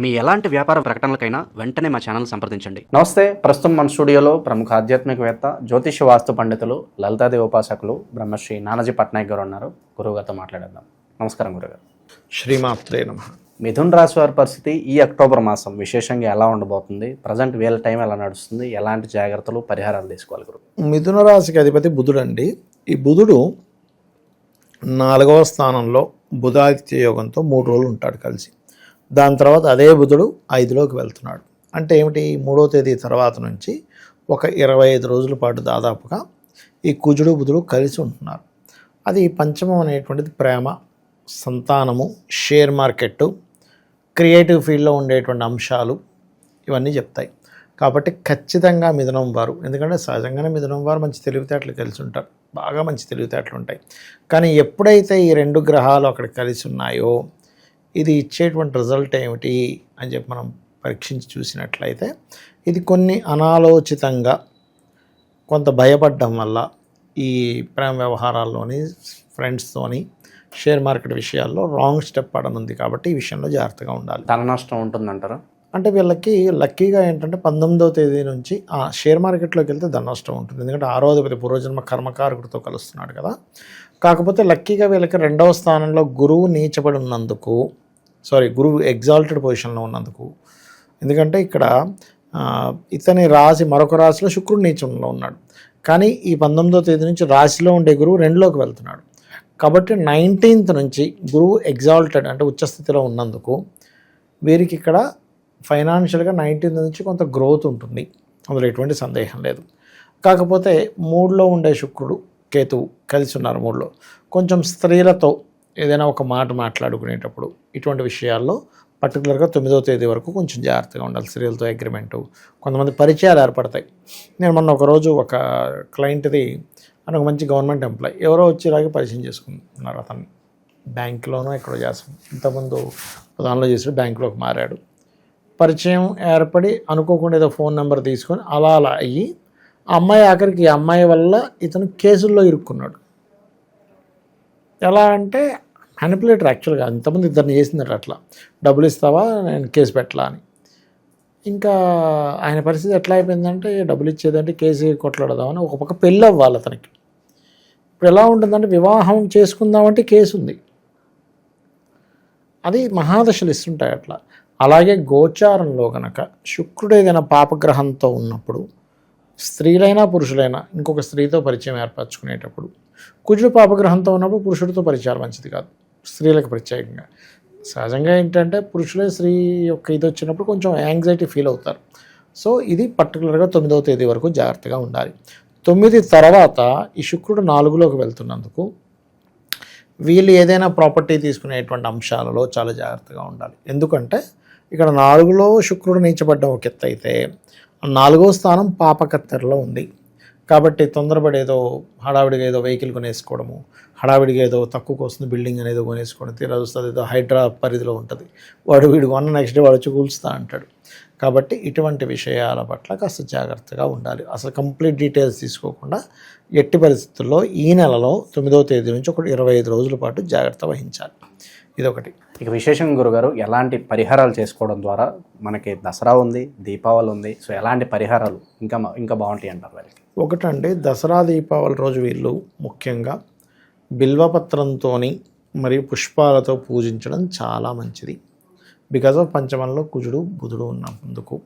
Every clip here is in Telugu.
మీ ఎలాంటి వ్యాపార ప్రకటనలకైనా వెంటనే మా ఛానల్ సంప్రదించండి. నమస్తే ప్రస్తుతం మన స్టూడియోలో ప్రముఖ ఆధ్యాత్మికవేత్త జ్యోతిష వాస్తు పండితులు లలితాదేవి ఉపాసకులు బ్రహ్మశ్రీ నానాజీ పట్నాయక్ గారు ఉన్నారు. గురువుగారితో మాట్లాడేద్దాం. నమస్కారం గురుగారు శ్రీమాత్రే నమ. మిథున్ రాశి వారి పరిస్థితి ఈ అక్టోబర్ మాసం విశేషంగా ఎలా ఉండబోతుంది? ప్రజెంట్ వీళ్ళ టైం ఎలా నడుస్తుంది? ఎలాంటి జాగ్రత్తలు పరిహారాలు తీసుకోవాలి గురు మిథున రాశికి అధిపతి బుధుడు అండి ఈ బుధుడు నాలుగవ స్థానంలో బుధాదిత్య యోగంతో మూడు రోజులు ఉంటాడు కలిసి. దాని తర్వాత అదే బుధుడు ఐదులోకి వెళ్తున్నాడు. అంటే ఏమిటి? మూడో తేదీ తర్వాత నుంచి ఒక ఇరవై ఐదు రోజుల పాటు దాదాపుగా ఈ కుజుడు బుధుడు కలిసి ఉంటున్నారు. అది పంచమం అనేటువంటిది ప్రేమ సంతానము షేర్ మార్కెట్టు క్రియేటివ్ ఫీల్డ్లో ఉండేటువంటి అంశాలు ఇవన్నీ చెప్తాయి. కాబట్టి ఖచ్చితంగా మిథునం వారు ఎందుకంటే సహజంగానే మిథునం వారు మంచి తెలివితేటలు కలిసి ఉంటారు. బాగా మంచి తెలివితేటలు ఉంటాయి. కానీ ఎప్పుడైతే ఈ రెండు గ్రహాలు అక్కడ కలిసి ఉన్నాయో ఇది ఇచ్చేటువంటి రిజల్ట్ ఏమిటి అని చెప్పి మనం పరీక్షించి చూసినట్లయితే ఇది కొన్ని అనాలోచితంగా కొంత భయపడడం వల్ల ఈ ప్రేమ వ్యవహారాల్లోని ఫ్రెండ్స్తోని షేర్ మార్కెట్ విషయాల్లో రాంగ్ స్టెప్ పడనుంది కాబట్టి ఈ విషయంలో జాగ్రత్తగా ఉండాలి. ధన నష్టం ఉంటుందంటారా? అంటే వీళ్ళకి లక్కీగా ఏంటంటే పంతొమ్మిదవ తేదీ నుంచి ఆ షేర్ మార్కెట్లోకి వెళ్తే ధన నష్టం ఉంటుంది. ఎందుకంటే ఆరోధిపతి పూర్వజన్మ కర్మకారకుడితో కలుస్తున్నాడు కదా. కాకపోతే లక్కీగా వీళ్ళకి రెండవ స్థానంలో గురువు నీచబడి ఉన్నందుకు సారీ గురువు ఎగ్జాల్టెడ్ పొజిషన్లో ఉన్నందుకు. ఎందుకంటే ఇక్కడ ఇతని రాశి మరొక రాశిలో శుక్రుడు నీచంలో ఉన్నాడు. కానీ ఈ పంతొమ్మిదో తేదీ నుంచి రాశిలో ఉండే గురువు రెండులోకి వెళ్తున్నాడు. కాబట్టి నైన్టీన్త్ నుంచి గురువు ఎగ్జాల్టెడ్ అంటే ఉచ్చస్థితిలో ఉన్నందుకు వీరికి ఇక్కడ ఫైనాన్షియల్గా నైన్టీన్త్ నుంచి కొంత గ్రోత్ ఉంటుంది. అందులో ఎటువంటి సందేహం లేదు. కాకపోతే మూడులో ఉండే శుక్రుడు కేతువు కలిసి ఉన్నారు మూడులో. కొంచెం స్త్రీలతో ఏదైనా ఒక మాట మాట్లాడుకునేటప్పుడు ఇటువంటి విషయాల్లో పర్టికులర్గా తొమ్మిదవ తేదీ వరకు కొంచెం జాగ్రత్తగా ఉండాలి స్త్రీలతో అగ్రిమెంటు. కొంతమంది పరిచయాలు ఏర్పడతాయి. నేను మొన్న ఒకరోజు ఒక క్లయింట్ది అని ఒక మంచి గవర్నమెంట్ ఎంప్లాయ్ ఎవరో వచ్చి ఇలాగే పరిచయం చేసుకున్నారు అతన్ని. బ్యాంకులోనో ఎక్కడో చేస్తాం. ఇంతకుముందు దానిలో చేసాడు బ్యాంకులోకి మారాడు. పరిచయం ఏర్పడి అనుకోకుండా ఏదో ఫోన్ నెంబర్ తీసుకొని అలా అలా అయ్యి ఆ అమ్మాయి ఆఖరికి ఈ అమ్మాయి వల్ల ఇతను కేసుల్లో ఇరుక్కున్నాడు. ఎలా అంటే మ్యానిపులేటర్ యాక్చువల్గా అంతమంది ఇద్దరిని చేసిందట అట్లా. డబ్బులు ఇస్తావా? నేను కేసు పెట్టలా అని. ఇంకా ఆయన పరిస్థితి ఎట్లా అయిపోయిందంటే డబ్బులు ఇచ్చేదంటే కేసు కొట్లాడదామని ఒక పక్క పెళ్ళి అవ్వాలి అతనికి. ఇప్పుడు ఎలా ఉంటుందంటే వివాహం చేసుకుందామంటే కేసు ఉంది. అది మహాదశలు ఇస్తుంటాయి అట్లా. అలాగే గోచారంలో కనుక శుక్రుడు ఏదైనా పాపగ్రహంతో ఉన్నప్పుడు స్త్రీలైనా పురుషులైనా ఇంకొక స్త్రీతో పరిచయం ఏర్పరచుకునేటప్పుడు కుజుడు పాపగ్రహంతో ఉన్నప్పుడు పురుషుడితో పరిచయాలు మంచిది కాదు. స్త్రీలకు ప్రత్యేకంగా. సహజంగా ఏంటంటే పురుషులే స్త్రీ యొక్క ఇది వచ్చినప్పుడు కొంచెం యాంగ్జైటీ ఫీల్ అవుతారు. సో ఇది పర్టికులర్గా తొమ్మిదవ తేదీ వరకు జాగ్రత్తగా ఉండాలి. తొమ్మిది తర్వాత ఈ శుక్రుడు నాలుగులోకి వెళ్తున్నందుకు వీళ్ళు ఏదైనా ప్రాపర్టీ తీసుకునేటువంటి అంశాలలో చాలా జాగ్రత్తగా ఉండాలి. ఎందుకంటే ఇక్కడ నాలుగులో శుక్రుడు నీచబడ్డం ఒక ఎత్తు అయితే నాలుగో స్థానం పాపకత్తెరలో ఉంది. కాబట్టి తొందరపడి ఏదో హడావిడిగా ఏదో వెహికల్ కొనేసుకోవడము హడావిడిగా ఏదో తక్కువకు వస్తుంది బిల్డింగ్ అనేది కొనేసుకోవడం తీరా వస్తుంది ఏదో హైడ్రా పరిధిలో ఉంటుంది. వాడు వీడు కొన్న నెక్స్ట్ డే వాడు వచ్చి కూల్చుతా అంటాడు. కాబట్టి ఇటువంటి విషయాల పట్ల కాస్త జాగ్రత్తగా ఉండాలి. అసలు కంప్లీట్ డీటెయిల్స్ తీసుకోకుండా ఎట్టి పరిస్థితుల్లో ఈ నెలలో తొమ్మిదవ తేదీ నుంచి ఒక ఇరవై ఐదు రోజుల పాటు జాగ్రత్త వహించాలి. ఇదొకటి. ఇక విశేషంగా గురుగారు ఎలాంటి పరిహారాలు చేసుకోవడం ద్వారా మనకి దసరా ఉంది దీపావళి ఉంది సో ఎలాంటి పరిహారాలు ఇంకా ఇంకా బాగుంటాయి అంటారు వాళ్ళకి ఒకటండి దసరా దీపావళి రోజు వీళ్ళు ముఖ్యంగా బిల్వపత్రంతో మరియు పుష్పాలతో పూజించడం చాలా మంచిది. బికాజ్ ఆఫ్ పంచమంలో కుజుడు బుధుడు ఉన్నందుకు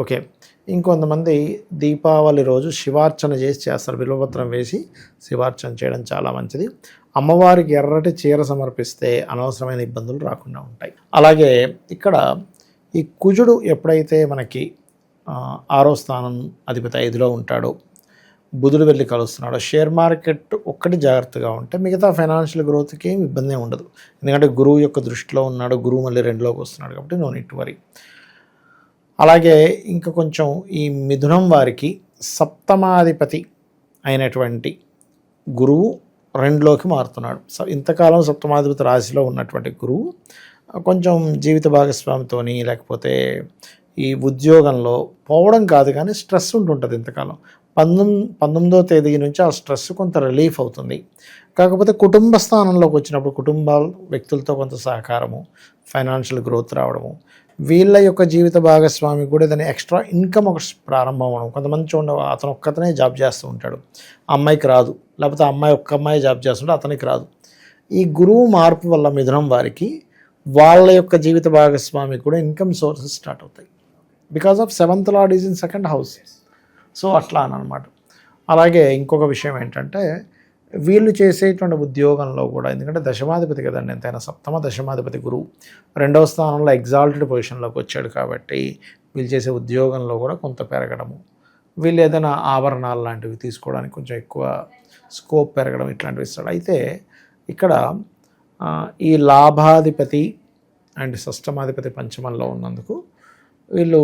ఓకే ఇంకొంతమంది దీపావళి రోజు శివార్చన చేసి చేస్తారు. బిల్వపత్రం వేసి శివార్చన చేయడం చాలా మంచిది. అమ్మవారికి ఎర్రటి చీర సమర్పిస్తే అనవసరమైన ఇబ్బందులు రాకుండా ఉంటాయి. అలాగే ఇక్కడ ఈ కుజుడు ఎప్పుడైతే మనకి ఆరో స్థానం అధిపతి ఐదులో ఉంటాడో బుధుడు వెళ్ళి కలుస్తున్నాడు షేర్ మార్కెట్ ఒక్కటి జాగ్రత్తగా ఉంటే మిగతా ఫైనాన్షియల్ గ్రోత్కి ఏమి ఇబ్బంది ఉండదు. ఎందుకంటే గురువు యొక్క దృష్టిలో ఉన్నాడు గురువు మళ్ళీ రెండులోకి వస్తున్నాడు కాబట్టి నో నీట్ వరీ అలాగే ఇంకా కొంచెం ఈ మిథునం వారికి సప్తమాధిపతి అయినటువంటి గురువు రెండులోకి మారుతున్నాడు. స- ఇంతకాలం సప్తమాధిపతి రాశిలో ఉన్నటువంటి గురువు కొంచెం జీవిత భాగస్వామితోని లేకపోతే ఈ ఉద్యోగంలో పోవడం కాదు కానీ స్ట్రెస్ ఉంటుంటుంది ఇంతకాలం. పంతొమ్మిది పంతొమ్మిదో తేదీ నుంచి ఆ స్ట్రెస్ కొంత రిలీఫ్ అవుతుంది. కాకపోతే కుటుంబ స్థానంలోకి వచ్చినప్పుడు కుటుంబాల వ్యక్తులతో కొంత సహకారము ఫైనాన్షియల్ గ్రోత్ రావడము వీళ్ళ యొక్క జీవిత భాగస్వామి కూడా ఏదైనా ఎక్స్ట్రా ఇన్కమ్ ఒక ప్రారంభం అవడం కొంతమంది చూడండి అతను ఒక్కతనే జాబ్ చేస్తూ ఉంటాడు. అమ్మాయికి రాదు. లేకపోతే అమ్మాయి ఒక్క అమ్మాయి జాబ్ చేస్తుంటే అతనికి రాదు. ఈ గురువు మార్పు వల్ల మిథునం వారికి వాళ్ళ యొక్క జీవిత భాగస్వామి కూడా ఇన్కమ్ సోర్సెస్ స్టార్ట్ అవుతాయి. Because of seventh lord is in second house so అట్లా అని అనమాట. అలాగే ఇంకొక విషయం ఏంటంటే వీళ్ళు చేసేటువంటి ఉద్యోగంలో కూడా ఎందుకంటే దశమాధిపతి కదండి ఎంతైనా సప్తమ దశమాధిపతి గురువు రెండవ స్థానంలో ఎగ్జాల్టెడ్ పొజిషన్లోకి వచ్చాడు కాబట్టి వీళ్ళు చేసే ఉద్యోగంలో కూడా కొంత పెరగడము. వీళ్ళు ఏదైనా ఆభరణాలు లాంటివి తీసుకోవడానికి కొంచెం ఎక్కువ స్కోప్ పెరగడం ఇట్లాంటివి ఇస్తాడు. అయితే ఇక్కడ ఈ లాభాధిపతి అండ్ షష్టమాధిపతి పంచమంలో ఉన్నందుకు వీళ్ళు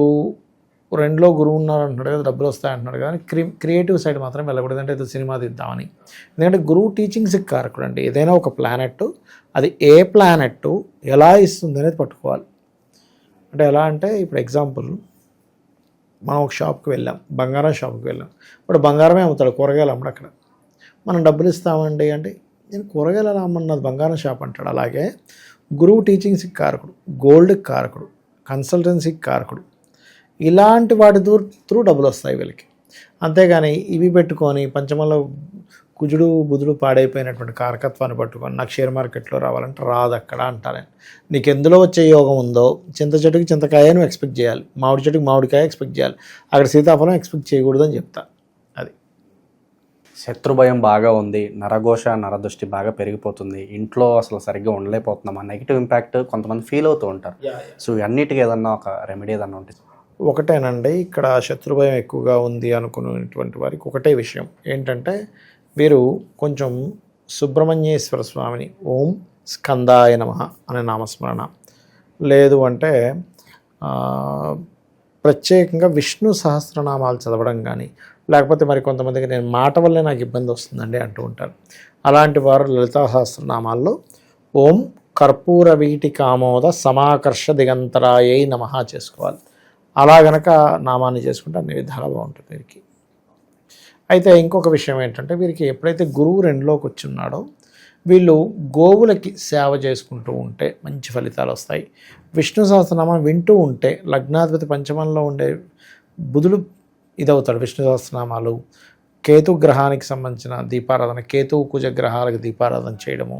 రెండులో గురువు ఉన్నారు అంటున్నాడు కదా డబ్బులు వస్తాయి అంటున్నాడు కదా క్రి క్రియేటివ్ సైడ్ మాత్రం వెళ్ళకూడదు అంటే ఏదో సినిమా తీద్దామని. ఎందుకంటే గురువు టీచింగ్స్ కారకుడు అండి ఏదైనా ఒక ప్లానెట్ అది ఏ ప్లానెట్ ఎలా ఇస్తుంది అనేది పట్టుకోవాలి. అంటే ఎలా అంటే ఇప్పుడు ఎగ్జాంపుల్ మనం ఒక షాప్కి వెళ్ళాం బంగారం షాప్కి వెళ్ళాం. ఇప్పుడు బంగారమే అమ్ముతాడు కూరగాయలు అమ్మడు అక్కడ. మనం డబ్బులు ఇస్తామండి అంటే నేను కూరగాయలు ఎలా అమ్మన్నది బంగారం షాప్ అంటాడు. అలాగే గురువు టీచింగ్స్కి కారకుడు గోల్డ్కి కారకుడు కన్సల్టెన్సీకి కారకుడు ఇలాంటి వాటి త్రూ త్రూ డబ్బులు వస్తాయి వీళ్ళకి. అంతేగాని ఇవి పెట్టుకొని పంచమంలో కుజుడు బుధుడు పాడైపోయినటువంటి కారకత్వాన్ని పట్టుకొని నాకు షేర్ మార్కెట్లో రావాలంటే రాదు అక్కడ అంటాను నీకు ఎందులో వచ్చే యోగం ఉందో చింత చెట్టుకి చింతకాయ నువ్వు ఎక్స్పెక్ట్ చేయాలి. మామిడి చెట్టుకి మామిడికాయ ఎక్స్పెక్ట్ చేయాలి. అక్కడ సీతాఫలం ఎక్స్పెక్ట్ చేయకూడదు అని చెప్తా. అది. శత్రు భయం బాగా ఉంది నరఘోష నరదృష్టి బాగా పెరిగిపోతుంది. ఇంట్లో అసలు సరిగ్గా ఉండలేకపోతున్నాం. ఆ నెగిటివ్ ఇంపాక్ట్ కొంతమంది ఫీల్ అవుతూ ఉంటారు. సో ఇవన్నిటికీ ఏదన్నా ఒక రెమెడీ ఏదన్నా ఉంటుంది ఒకటేనండి ఇక్కడ శత్రుభయం ఎక్కువగా ఉంది అనుకునేటువంటి వారికి ఒకటే విషయం. ఏంటంటే వీరు కొంచెం సుబ్రహ్మణ్యేశ్వర స్వామిని ఓం స్కందాయ నమ అనే నామస్మరణ. లేదు అంటే ప్రత్యేకంగా విష్ణు సహస్రనామాలు చదవడం కానీ లేకపోతే మరి కొంతమందికి నేను మాట వల్లే నాకు ఇబ్బంది వస్తుందండి అంటూ ఉంటారు. అలాంటి వారు లలితా సహస్రనామాల్లో ఓం కర్పూర వీటి కామోద సమాకర్ష దిగంతరాయై నమ చేసుకోవాలి. అలా గనక నామాన్ని చేసుకుంటే అన్ని విధాలు బాగుంటుంది వీరికి. అయితే ఇంకొక విషయం ఏంటంటే వీరికి ఎప్పుడైతే గురువు రెండులోకి వచ్చి ఉన్నాడో వీళ్ళు గోవులకి సేవ చేసుకుంటూ ఉంటే మంచి ఫలితాలు వస్తాయి. విష్ణు సహస్రనామం వింటూ ఉంటే లగ్నాధిపతి పంచమంలో ఉండే బుధుడు ఇదవుతాడు విష్ణు సహస్రనామాలు. కేతు గ్రహానికి సంబంధించిన దీపారాధన కేతు కుజ గ్రహాలకు దీపారాధన చేయడము.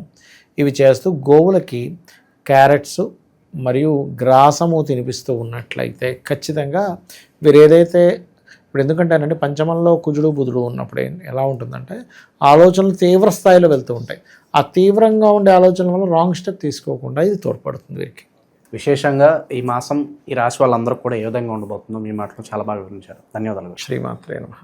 ఇవి చేస్తూ గోవులకి క్యారెట్స్ మరియు గ్రాసము తినిపిస్తూ ఉన్నట్లయితే ఖచ్చితంగా వీరు ఏదైతే ఇప్పుడు ఎందుకంటేనండి పంచమంలో కుజుడు బుధుడు ఉన్నప్పుడు ఎలా ఉంటుందంటే ఆలోచనలు తీవ్ర స్థాయిలో వెళ్తూ ఉంటాయి. ఆ తీవ్రంగా ఉండే ఆలోచనల వల్ల రాంగ్ స్టెప్ తీసుకోకుండా ఇది తోడ్పడుతుంది వీరికి. విశేషంగా ఈ మాసం ఈ రాశి వాళ్ళందరూ కూడా ఏ విధంగా ఉండబోతుందో మీ మాటలు చాలా బాగా వివరించారు. ధన్యవాదాలు. శ్రీమాత్రే నమః.